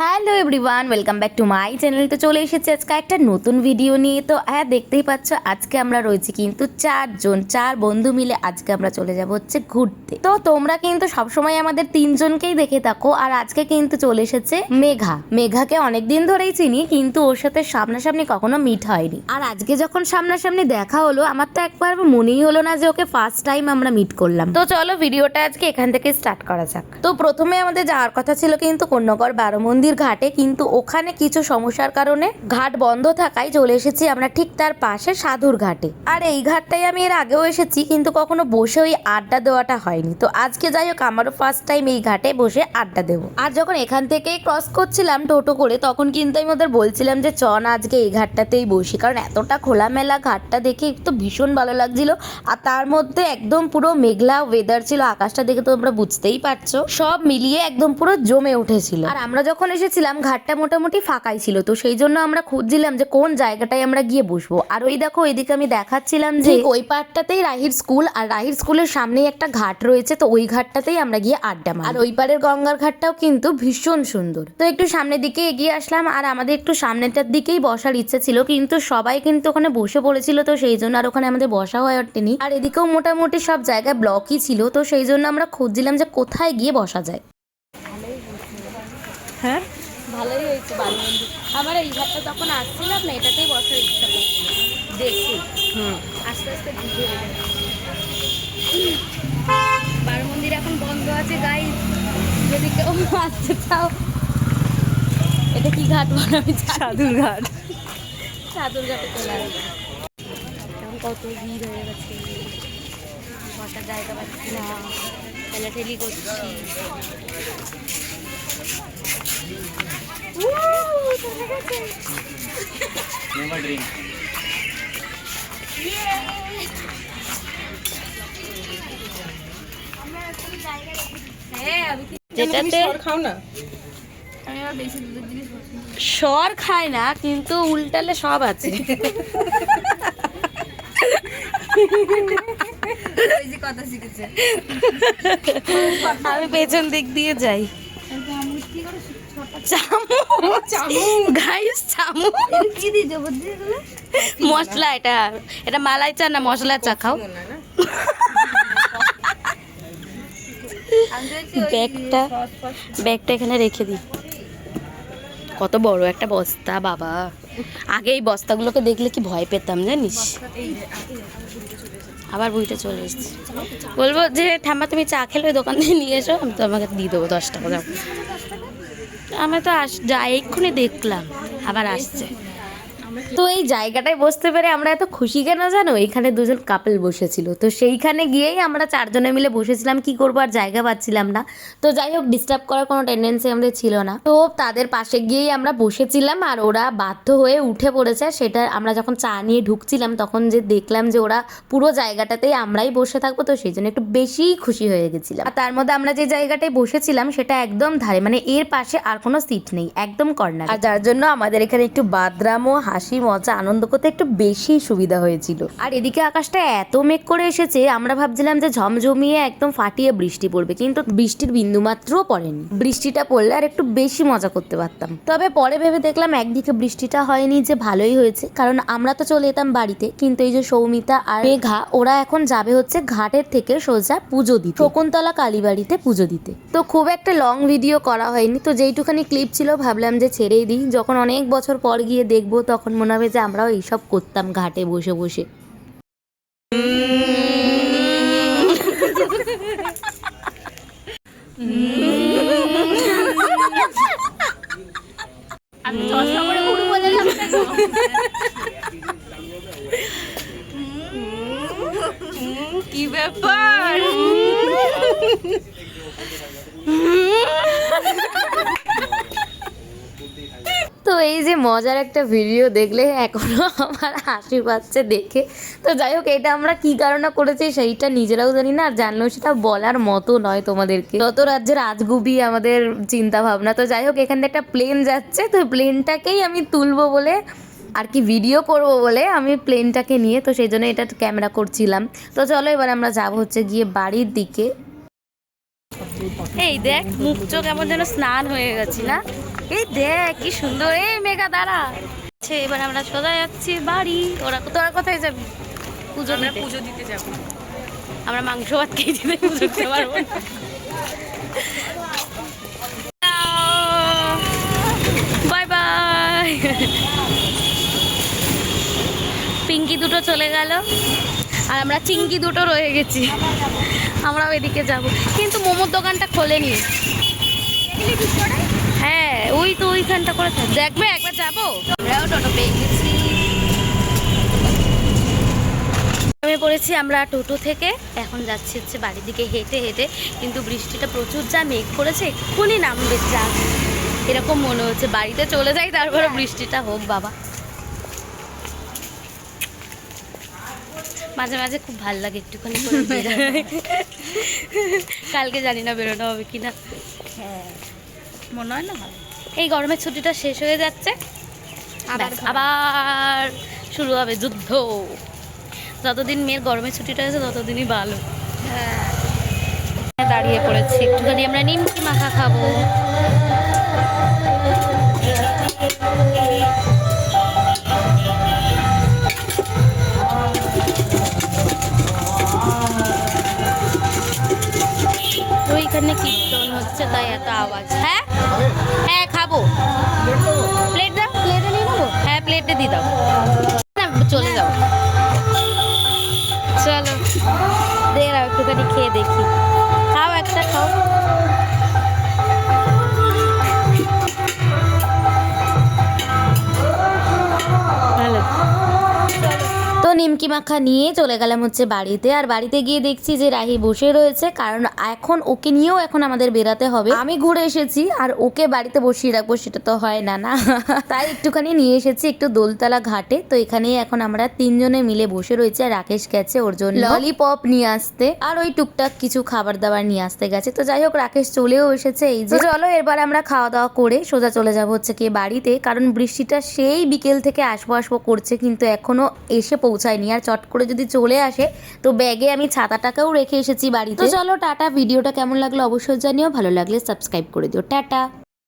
Hello everyone, welcome back to my channel. তো চলে এসেছি আজকে একটা নতুন ভিডিও নিয়ে। তো হ্যাঁ দেখতেই পাচ্ছ, আজকে আমরা রয়েছি কিন্তু চারজন, চার বন্ধু মিলে আজকে আমরা চলে যাব হচ্ছে ঘুরতে। তো তোমরা কিন্তু সবসময় আমাদের তিনজনকেই দেখে থাকো। আর আজকে কিন্তু চলে এসেছে মেঘা। মেঘাকে অনেকদিন ধরেই চিনি, কিন্তু ওর সাথে সামনাসামনি কখনো মিট হয়নি। আর আজকে যখন সামনাসামনি দেখা হলো, আমার তো একবার মনেই হলো না যে ওকে ফার্স্ট টাইম আমরা মিট করলাম। তো চলো ভিডিওটা আজকে এখান থেকে স্টার্ট করা যাক। তো প্রথমে আমাদের যাওয়ার কথা ছিল কিন্তু কন্যাগড় বারো মন্দির ঘাটে, কিন্তু ওখানে কিছু সমস্যার কারণে ঘাট বন্ধ থাকায় চলে এসেছি আমরা ঠিক তার পাশে সাধুর ঘাটে। আর এই ঘাটটাই আমি এর আগেও এসেছি, কিন্তু কখনো বসে ওই আড্ডা দেওয়াটা হয়নি। তো আজকে যাই হোক, আমারও ফার্স্ট টাইম এই ঘাটে বসে আড্ডা দেবো। আর যখন এখান থেকে ক্রস করছিলাম টোটো করে, তখন কিন্তু আমি ওদের বলছিলাম যে, চ না, আজকে এই ঘাটটাতেই বসি। কারণ এতটা খোলামেলা ঘাটটা দেখে তো ভীষণ ভালো লাগছিল। আর তার মধ্যে একদম পুরো মেঘলা ওয়েদার ছিল, আকাশটা দেখে তোমরা বুঝতেই পারছ। সব মিলিয়ে একদম পুরো জমে উঠেছিল। আর আমরা যখন এসেছিলাম ঘাটটা মোটামুটি ফাঁকাই ছিল তো সেই জন্য আমরা খুঁজছিলাম যে কোন জায়গাটায় আমরা গিয়ে বসবো। আর ওই দেখো ওইদিকে আমি দেখাচ্ছিলাম যে ওই পাড়টাতেই রাহির স্কুল আর রাহির স্কুলের সামনেই একটা ঘাট রয়েছে তো ওই ঘাটটাতেই আমরা গিয়ে আড্ডা মারি। আর ওই পারের গঙ্গার ঘাটটাও কিন্তু ভীষণ সুন্দর। তো একটু সামনের দিকে এগিয়ে আসলাম আর আমাদের একটু সামনেটার দিকেই বসার ইচ্ছে ছিল কিন্তু সবাই কিন্তু ওখানে বসে পড়েছিল তো সেই জন্য আর ওখানে আমাদের বসা হয়ে ওঠেনি। আর এদিকেও মোটামুটি সব জায়গায় ব্লকই ছিল তো সেই জন্য আমরা খুঁজছিলাম যে কোথায় গিয়ে বসা যায়। হ্যাঁ। ভালোই হয়েছে বালি মন্দির আমার এই ঘাটটা যখন আসছিলাম না এটাতেই বসার ইচ্ছা করছিল। দেখছি। হুম। আস্তে আস্তে ধীরে বার মন্দির এখন বন্ধ আছে গাই যদি কেউ আসতে চাও এটা কি ঘাট বল আমি। সাধুর ঘাট। সাদুর ঘাটে চলে আসবে। এখন কত ভিড় হয়ে গেছে। বসার জায়গা পাচ্ছি না। ঠেলাঠেলি করছি। হ্যাঁ, যেটাতে খাও না। সর খায় না কিন্তু উল্টালে সব আছে। আমি পেছন দিক দিয়ে যাই। মশলা এটা। এটা মালাই চা না মশলা চা খাও। ব্যাগটা ব্যাগটা এখানে রেখে দিই। কত বড় একটা বস্তা বাবা। আগে এই বস্তাগুলোকে দেখলে কি ভয় পেতাম জানিস? আবার বইটা চলে এসেছে। বলব যে, ঠাম্মা, তুমি চা খেলে ওই দোকান থেকে নিয়ে এসো, আমি তোমাকে দিয়ে দেবো দশ টাকা। দাম আমি তো আস যাই এক্ষুনি দেখলাম, আবার আসছে। তো এই জায়গাটায় বসতে পেরে আমরা এত খুশি কেন জানো? এখানে দুজন কাপল বসেছিল। তো সেইখানে গিয়েই আমরা চারজনে মিলে বসেছিলাম, কি করব আর জায়গা পাচ্ছিলাম না। তো যাই হোক ডিস্টার্ব করার কোনো টেন্ডেন্সি আমাদের ছিল না। তো তাদের পাশে গিয়েই আমরা বসেছিলাম আর ওরা বাধ্য হয়ে উঠে পড়েছে। সেটা আমরা যখন চা নিয়ে ঢুকছিলাম, তখন যে দেখলাম যে ওরা পুরো জায়গাটাতেই আমরাই বসে থাকব, তো সেই জন্য একটু বেশিই খুশি হয়ে গেছিলাম। আর তার মধ্যে আমরা যে জায়গাটায় বসেছিলাম, সেটা একদম ধারে মানে এর পাশে আর কোনো সিট নেই, একদম কর্নার আর যার জন্য আমাদের এখানে একটু বাদরামো হাসি, মজা, আনন্দ করতে একটু বেশি সুবিধা হয়েছিল। আর এদিকে আকাশটা এত মেঘ করে এসেছে, আমরা ভাবছিলাম যে ঝমঝমিয়ে একদম ফাটিয়ে বৃষ্টি পড়বে, কিন্তু বৃষ্টির বিন্দু মাত্রও পড়েনি। বৃষ্টিটা পড়লে আর একটু বেশি মজা করতে পারতাম। তবে পরে ভেবে দেখলাম একদিকে বৃষ্টিটা হয়নি যে ভালোই হয়েছে, কারণ আমরা তো চলে যেতাম বাড়িতে, কিন্তু এই যে সৌমিতা আর মেঘা, ওরা এখন যাবে হচ্ছে ঘাটের থেকে সোজা পুজো দিতে। শকুন্তলা কালীবাড়িতে পুজো দিতে। তো খুব একটা লং ভিডিও করা হয়নি, তো যেইটুখানি ক্লিপ ছিল ভাবলাম যে ছেড়েই দিই, যখন অনেক বছর পর গিয়ে দেখব, তখন মনে হবে যে আমরাও এইসব করতাম ঘাটে বসে বসে। কি ব্যাপার? এই যে মজার একটা ভিডিও দেখলে এখনও আমার হাসি পাচ্ছে দেখে। তো যাই হোক, এটা আমরা কি কারণে করেছি সেইটা নিজেরাও জানি না, আর জানলেও সেটা বলার মতো নয় তোমাদেরকে। যত রাজ্যের রাজগুবি আমাদের চিন্তা ভাবনা তো যাই হোক, এখান থেকে একটা প্লেন যাচ্ছে, তো প্লেনটাকেই আমি তুলবো বলে আর কি ভিডিও করব বলে আমি প্লেনটাকে নিয়ে, তো সেই জন্য এটা ক্যামেরা করছিলাম। তো চলো এবার আমরা যাব হচ্ছে গিয়ে বাড়ির দিকে। এই দেখ, মুখ চোখ এমন যেন স্নান হয়ে গেছি না? এই দেখ কি সুন্দর। এই মেঘা দাঁড়া। আচ্ছা এবার আমরা সোজা যাচ্ছি বাড়ি। ওরা তোরা কোথায় যাবি? পুজো আমরা পুজো দিতে যাব। আমরা মাংস ভাত খেয়ে দিতে পুজো দিতে পারব। Bye bye. পিঙ্কি দুটো চলে গেল। আর আমরা চিঙ্কি দুটো রয়ে গেছি। আমরাও এদিকে যাব। কিন্তু মোমোর দোকানটা খোলেনি। হ্যাঁ ওই তো ওইখানটা করে থাক। দেখবে একবার যাব। আমরাও টোটো পেয়ে গেছি। নেমে পড়েছি আমরা টোটো থেকে। এখন যাচ্ছি হচ্ছে বাড়ির দিকে হেঁটে হেঁটে। কিন্তু বৃষ্টিটা প্রচুর যা মেঘ করেছে এক্ষুনি নামবে যা। এরকম মনে হচ্ছে বাড়িতে চলে যাই তারপরে বৃষ্টিটা হোক বাবা। মাঝে মাঝে খুব ভালো লাগে একটুখানি কালকে জানি না বেরোনো হবে কিনা। মনে হয় না এই গরমের ছুটিটা শেষ হয়ে যাচ্ছে। আবার আবার শুরু হবে যুদ্ধ। যতদিন মেয়ের গরমের ছুটিটা আছে ততদিনই ভালো হ্যাঁ, দাঁড়িয়ে পড়েছি। একটুখানি আমরা নিমকি মাখা খাব। ওইখানে কীর্তন হচ্ছে তাই এত আওয়াজ। হ্যাঁ? হ্যাঁ খাব। প্লেট দাও? প্লেটে নিয়ে নেব? হ্যাঁ প্লেটে দিয়ে দাও। না চলে যাও। চলো দে একটুখানি খেয়ে দেখি। খাও একটা খাও। নিমকি মাখা নিয়ে চলে গেলাম হচ্ছে বাড়িতে। আর বাড়িতে গিয়ে দেখছি যে রাহি বসে রয়েছে, কারণ এখন ওকে নিয়েও এখন আমাদের বেরাতে হবে। আমি ঘুরে এসেছি, আর ওকে বাড়িতে বসিয়ে রাখব, সেটা তো হয় না না। তাই একটুখানি নিয়ে এসেছি একটু দোলতলা ঘাটে। তো এখানেই এখন আমরা তিনজনে মিলে বসে রয়েছে, আর রাকেশ গেছে ওর জন্য। ললিপপ নিয়ে আসতে, আর ওই টুকটাক কিছু খাবার দাবার নিয়ে আসতে গেছে। তো যাই হোক, রাকেশ চলেও এসেছে এই যে। চলো, এবার আমরা খাওয়া দাওয়া করে সোজা চলে যাব হচ্ছে কি বাড়িতে, কারণ বৃষ্টিটা সেই বিকেল থেকে আসব আসব করছে, কিন্তু এখনও এসে পৌঁছায়নি আর চট করে যদি চলে আসে, তো ব্যাগে আমি ছাতাটাকেও রেখে এসেছি বাড়িতে। চলো টাটা, ভিডিওটা কেমন লাগল অবশ্যই জানিও, ভালো লাগলে সাবস্ক্রাইব করে দিও। টাটা!